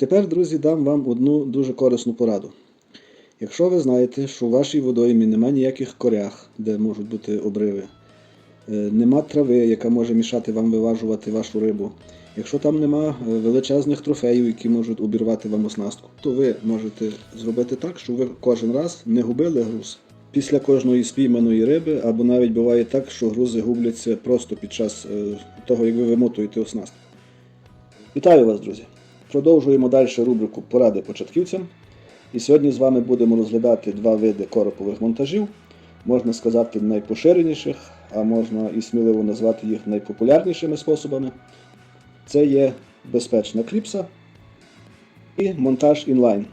тепер, друзі, дам вам одну дуже корисну пораду. Якщо ви знаєте, що у вашій водоймі немає ніяких корях, де можуть бути обриви, е, нема трави, яка може мішати вам виважувати вашу рибу. Якщо там нема е, величезних трофеїв, які можуть обірвати вам оснастку, то ви можете зробити так, щоб ви кожен раз не губили груз. Після кожної спійманої риби, або навіть буває так, що грузи губляться просто під час е, того, як ви вимотуєте оснастку. Вітаю вас, друзі! Продовжуємо далі рубрику Поради початківцям. І сьогодні з вами будемо розглядати два види коропових монтажів, можна сказати, найпоширеніших, а можна і сміливо назвати їх найпопулярнішими способами. Це є безпечна кліпса і монтаж інлайн.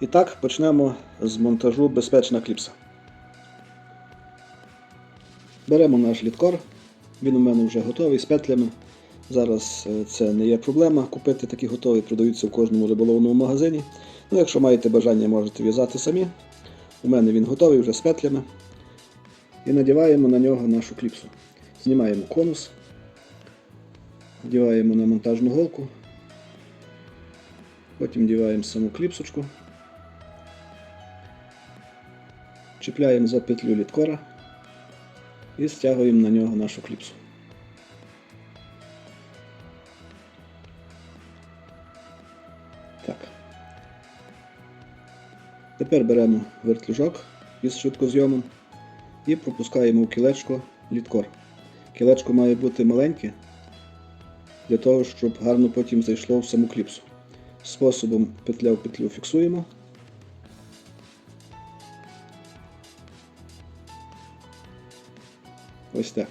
І так, почнемо з монтажу безпечна кліпса. Беремо наш літкор, він у мене вже готовий з петлями. Зараз е, це не є проблема. Купити такі готові, продаються в кожному риболовному магазині. Ну, якщо маєте бажання, можете в'язати самі. У мене він готовий вже з петлями. І надіваємо на нього нашу кліпсу. Знімаємо конус, вдіваємо на монтажну голку, потім вдіваємо саму кліпсочку, чіпляємо за петлю літкора і стягуємо на нього нашу кліпсу. Так. Тепер беремо вертлюжок із швидкозйомом і пропускаємо в кілечко літкор. Кілечко має бути маленьке, для того, щоб гарно потім зайшло в саму кліпсу. Способом петля в петлю фіксуємо. Ось так.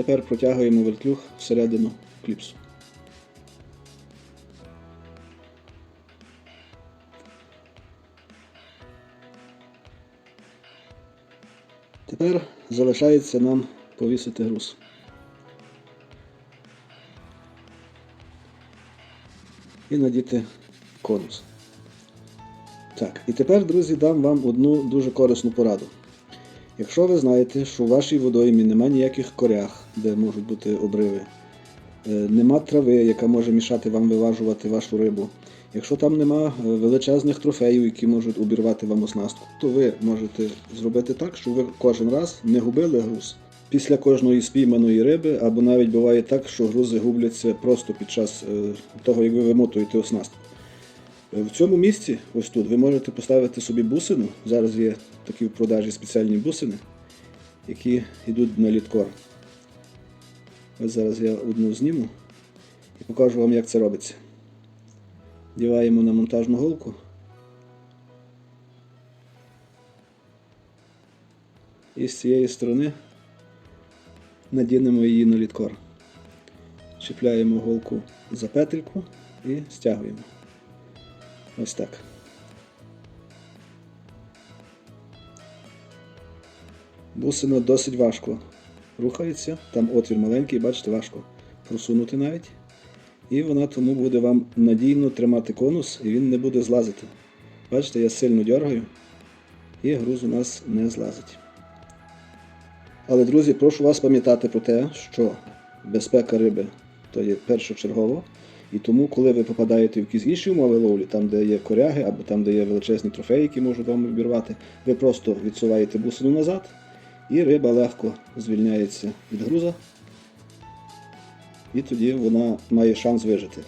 Тепер протягуємо вертлюг всередину кліпсу. Тепер залишається нам повісити груз. І надіти конус. Так, і тепер, друзі, дам вам одну дуже корисну пораду. Якщо ви знаєте, що у вашій водоймі немає ніяких корях, де можуть бути обриви, е, нема трави, яка може мішати вам виважувати вашу рибу. Якщо там нема е, величезних трофеїв, які можуть обірвати вам оснастку, то ви можете зробити так, щоб ви кожен раз не губили груз. Після кожної спійманої риби, або навіть буває так, що грузи губляться просто під час е, того, як ви вимотуєте оснастку. В цьому місці, ось тут, ви можете поставити собі бусину. Зараз є такі в продажі спеціальні бусини, які йдуть на літкор. Ось зараз я одну зніму і покажу вам, як це робиться. Діваємо на монтажну голку. І з цієї сторони надінемо її на літкор. Чіпляємо голку за петельку і стягуємо. Ось так. Бусина досить важко рухається, там отвір маленький, бачите, важко просунути навіть. І вона тому буде вам надійно тримати конус і він не буде злазити. Бачите, я сильно дергаю і груз у нас не злазить. Але, друзі, прошу вас пам'ятати про те, що безпека риби то є першочергово. І тому, коли ви попадаєте в якісь інші умови ловлі, там, де є коряги, або там, де є величезні трофеї, які можуть вам обірвати, ви просто відсуваєте бусину назад, і риба легко звільняється від груза, і тоді вона має шанс вижити.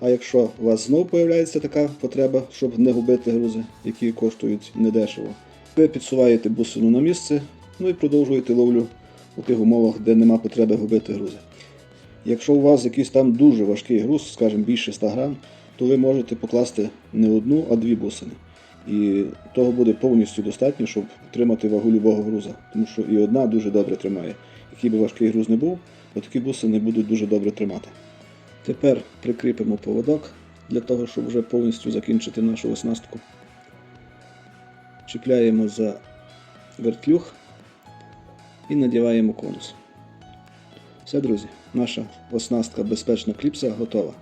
А якщо у вас знову з'являється така потреба, щоб не губити грузи, які коштують недешево, ви підсуваєте бусину на місце, ну і продовжуєте ловлю у тих умовах, де нема потреби губити грузи. Якщо у вас якийсь там дуже важкий груз, скажімо, більше 100 грам, то ви можете покласти не одну, а дві бусини. І того буде повністю достатньо, щоб тримати вагу любого груза. Тому що і одна дуже добре тримає. Який би важкий груз не був, такі бусини будуть дуже добре тримати. Тепер прикріпимо поводок для того, щоб вже повністю закінчити нашу оснастку. Чіпляємо за вертлюг і надіваємо конус. Все, друзі, наша оснастка безпечна кліпса готова.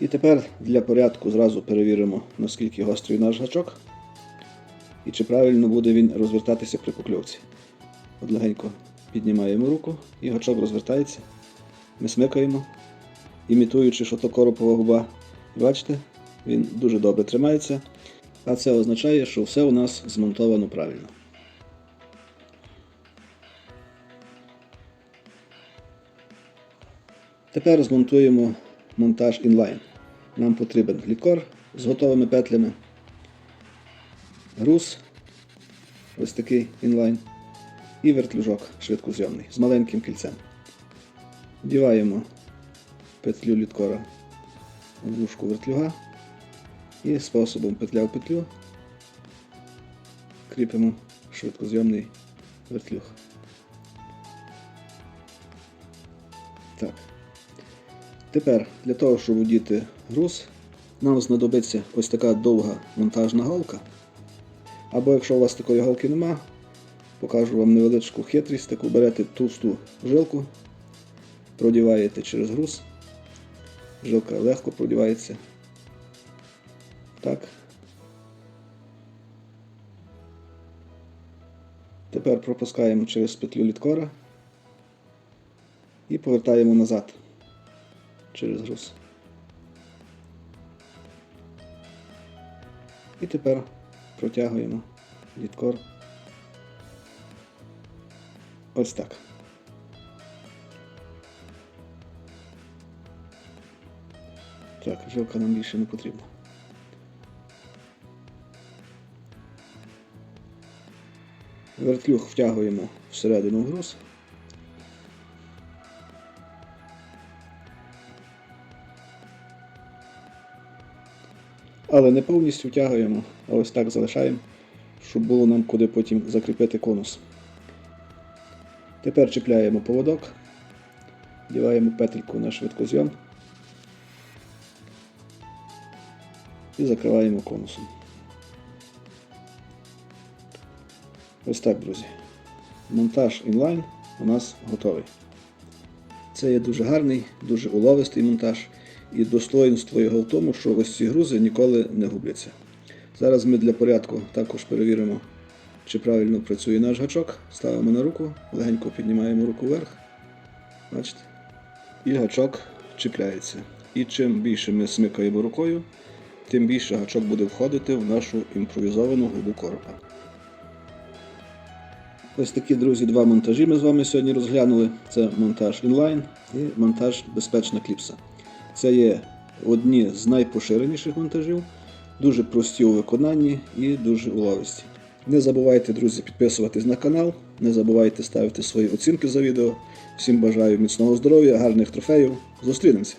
І тепер для порядку зразу перевіримо, наскільки гострий наш гачок і чи правильно буде він розвертатися при покльовці. От легенько піднімаємо руку і гачок розвертається. Ми смикаємо, імітуючи, що то коропова губа. Бачите, він дуже добре тримається. А це означає, що все у нас змонтовано правильно. Тепер змонтуємо монтаж інлайн. Нам потрібен лікор з готовими петлями, груз, ось такий інлайн, і вертлюжок швидкозйомний з маленьким кільцем. Вдіваємо петлю літкора в вушку вертлюга і способом петля в петлю кріпимо швидкозйомний вертлюг. Тепер для того, щоб удіти груз, нам знадобиться ось така довга монтажна голка. Або якщо у вас такої голки нема, покажу вам невеличку хитрість, таку берете товсту жилку, продіваєте через груз. Жилка легко продівається. Так. Тепер пропускаємо через петлю літкора і повертаємо назад через груз. І тепер протягуємо літкор. Ось так. Так, жилка нам більше не потрібна. Вертлюг втягуємо всередину груз. Але не повністю втягуємо, а ось так залишаємо, щоб було нам куди потім закріпити конус. Тепер чіпляємо поводок, діваємо петельку на швидкозйом і закриваємо конусом. Ось так, друзі. Монтаж інлайн у нас готовий. Це є дуже гарний, дуже уловистий монтаж. І достоїнство його в тому, що ось ці грузи ніколи не губляться. Зараз ми для порядку також перевіримо, чи правильно працює наш гачок. Ставимо на руку, легенько піднімаємо руку вверх. Бачите? І гачок чіпляється. І чим більше ми смикаємо рукою, тим більше гачок буде входити в нашу імпровізовану губу коропа. Ось такі, друзі, два монтажі ми з вами сьогодні розглянули. Це монтаж інлайн і монтаж безпечна кліпса. Це є одні з найпоширеніших монтажів, дуже прості у виконанні і дуже уловисті. Не забувайте, друзі, підписуватись на канал, не забувайте ставити свої оцінки за відео. Всім бажаю міцного здоров'я, гарних трофеїв. Зустрінемося!